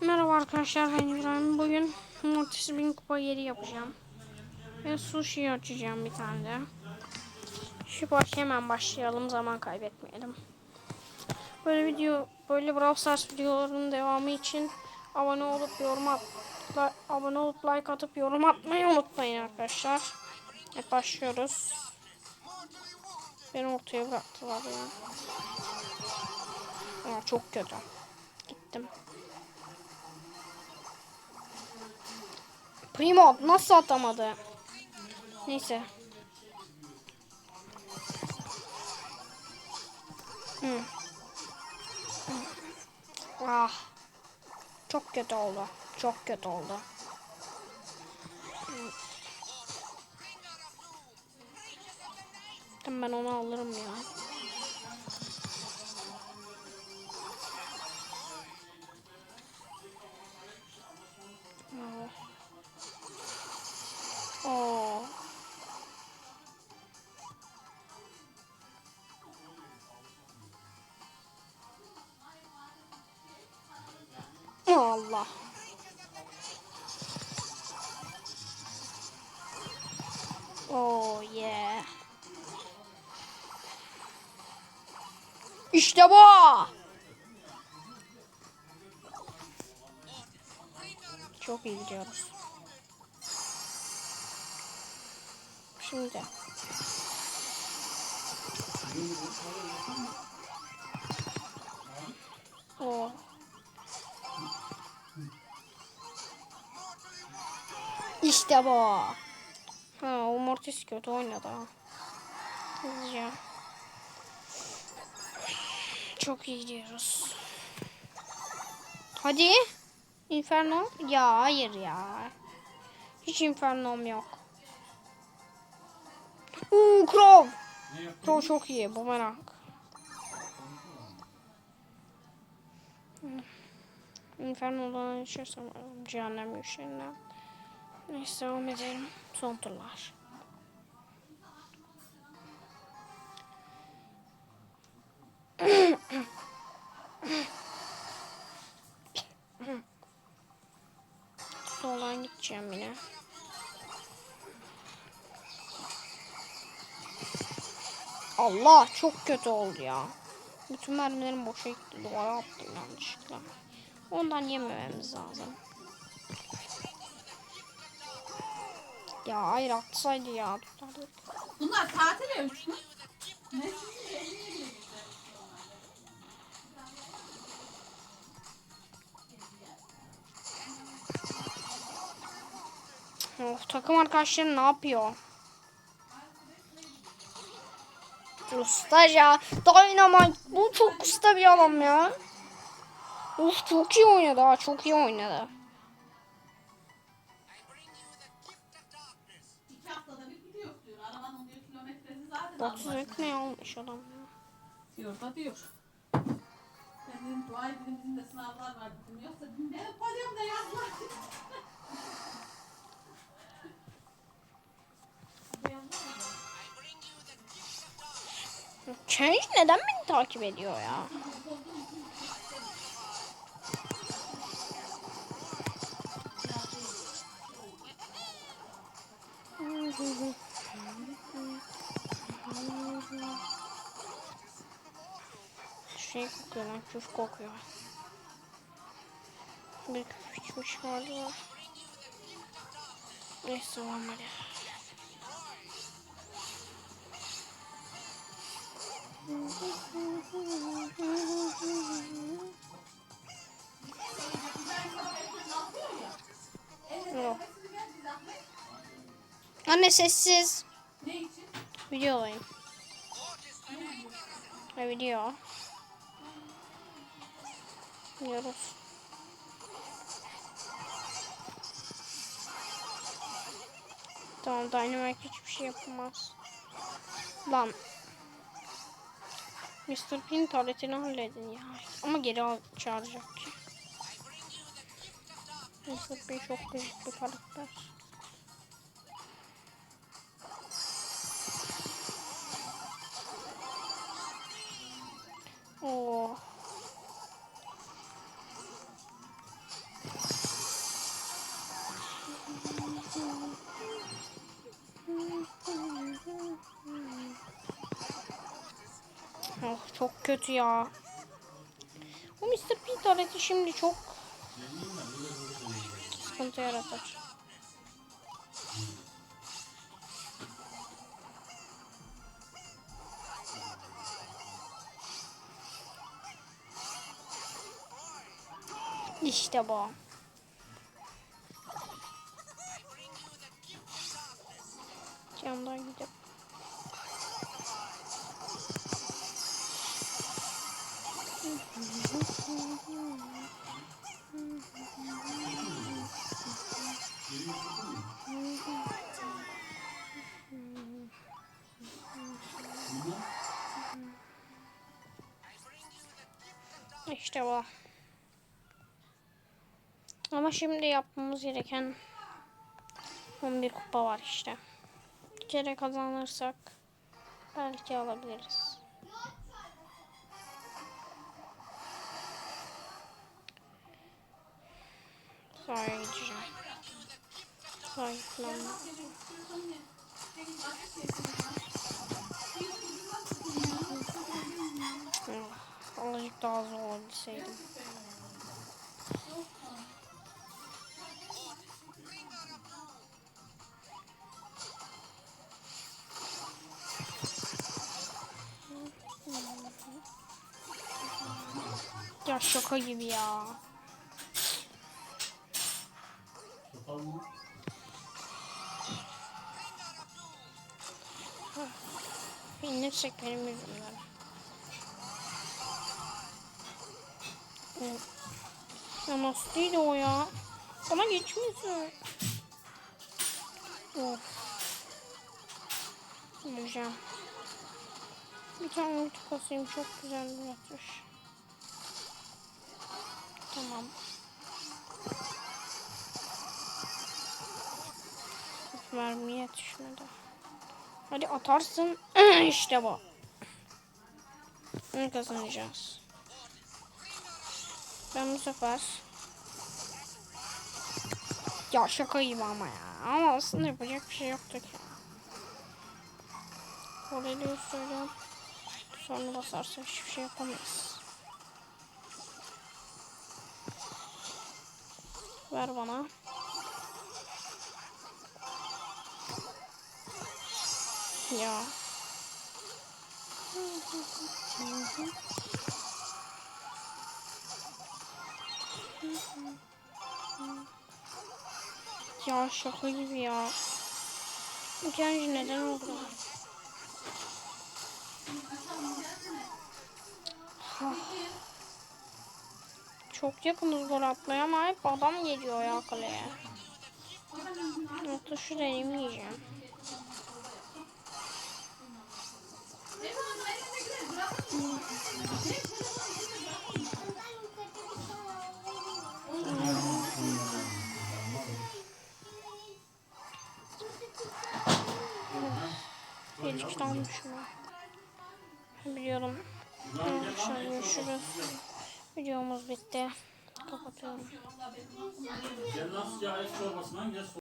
Merhaba arkadaşlar ben İbrahim. Bugün Mortis 1000 kupa yeri yapacağım. Ve sushi açacağım bir tane de. Şu baş hemen başlayalım zaman kaybetmeyelim. Böyle video böyle Brawl Stars videolarının devamı için abone olup yorum at la- abone olup like atıp yorum atmayı unutmayın arkadaşlar. Evet başlıyoruz. Beni ortaya bıraktılar ya. Aa, çok kötü. Gittim. Primo nasıl atamadı? Neyse. Hı. Ah. Çok kötü oldu. Çok kötü oldu. Hı. Tamam, Ben onu alırım ya. Oh. Allah. Oh yeah. İşte bu. Çok iyi gidiyoruz. Şimdi. O. İşte bu. Ha, o Mortis kötü oynadı. Hızlıca. Çok iyi gidiyoruz. Hadi. Inferno. Ya hayır ya. Hiç infernom yok. Uuu Crow. Crow çok iyi. Bu merak. Inferno'dan düşersem cehennem yükseğinden. Neyse devam edelim. Son turlar. Soldan gideceğim yine. Allah çok kötü oldu ya. Bütün mermilerim boşa gitti. Duvara attım yanlışlıkla. Ondan yemememiz lazım. Ya hayır atsaydı ya. Bunlar tatil? Ne? Of takım arkadaşları ne yapıyor? Usta ya. Dynamite. Bu çok usta bir adam ya. Of çok iyi oynadı ha. Çok iyi oynadı. 30 Allah ne almış adam diyor da diyor. Ben dedim dua edin bizim de sınavlar var dedim. Yoksa dedim ne podyumda yazlar. Change neden beni takip ediyor ya? Şey kokuyor lan küf kokuyor. Bir küf içmiş vardı. Neyse tamam hadi. Yok. Anne sessiz. İçin? Videodayım. Ha video. Biliyoruz. Tamam Dynamite hiçbir şey yapamaz. Lan. Mr. Pin tuvaletini halledin ya. Ama geri al çağıracak ki. Mr. Pin çok gıcık bir karakter. Çok kötü ya. Bu Mr. P tareti şimdi çok sıkıntı yaratır. İşte bu. Camdan gidip. İşte bu. Ama şimdi yapmamız gereken 11 kupa var işte. Bir kere kazanırsak belki alabiliriz. Sahaya gideceğim. Sahiplenme. Ah, Azıcık daha zor olabilseydim. Ya şaka gibi ya. Mı? İnirsek benim yüzümden. Ya nasıl değil o ya? Bana geçmiyorsun. Of. Öleceğim. Bir tane ulti kasayım çok güzel bir atış. Tamam. Mermiye yetişmedi. Hadi atarsın. işte bu. Ne kazanacağız? Ben bu sefer ya şaka gibi ama ya. Ama aslında yapacak bir şey yoktu ki. Oraya söylüyorum. Sonra basarsa hiçbir şey yapamayız. Ver bana. Ya. Ya şaka gibi ya. Genci neden oldu? Çok yakınız gol atmaya ama hep adam geliyor ya kaleye. Hatta şu deneyimi yiyeceğim. Tane şunu. Biliyorum. Arkadaşlar görüşürüz. Videomuz bitti. Kapatıyorum.